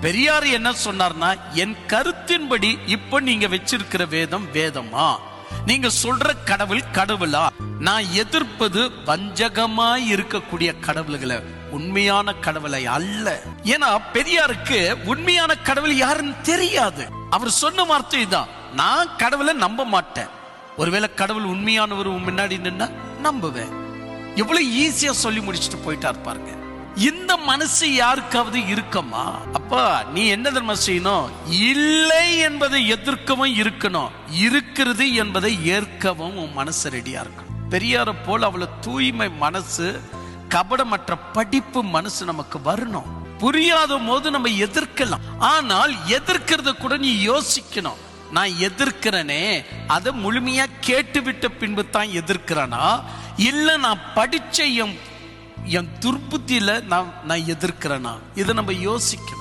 பெரியார் என்ன சொன்னார்னா என் கருத்தின்படி இப்ப நீங்க வச்சிருக்கிற வேதம் வேதமா? நீங்க சொல்ற கடவுள் கடவுளா? நான் எதிர்ப்பது வஞ்சகமாய் இருக்கக்கூடிய கடவுள்களை உண்மையான கடவுளை அல்ல. ஏன்னா பெரியாருக்கு உண்மையான கடவுள் யாருன்னு தெரியாது. அவர் சொன்ன வார்த்தை தான் நான் கடவுளை நம்ப மாட்டேன். ஒருவேளை கடவுள் உண்மையானவர் முன்னாடி நின்னா நம்புவேன். எவ்வளவு ஈஸியா சொல்லி முடிச்சுட்டு போயிட்டார் பாருங்க. இந்த மனசு யாருக்காவது இருக்கமா? அப்பா நீ என்ன தெரியுமா செய்யணும்? இல்லை என்பதை எதிர்க்கவும் இருக்கணும். இருக்கிறது என்பதை ஏற்கவும் உன் மனசு ரெடியா இருக்கணும். பெரியார போல் அவ்வளவு தூய்மை மனசு கபடமற்ற படிப்பு மனசு நமக்கு வரணும். புரியாத போது நம்ம எதிர்க்கலாம். ஆனால் எதிர்க்கிறத கூட நீ யோசிக்கணும். நான் எதிர்க்கிறனே அதை முழுமையா கேட்டுவிட்ட பின்பு தான் எதிர்க்கிறனா? இல்ல நான் படிச்ச என் என் துருப்புத்தியில் நான் நான் எதிர்க்கிறேனா? இதை நம்ம யோசிக்கணும்.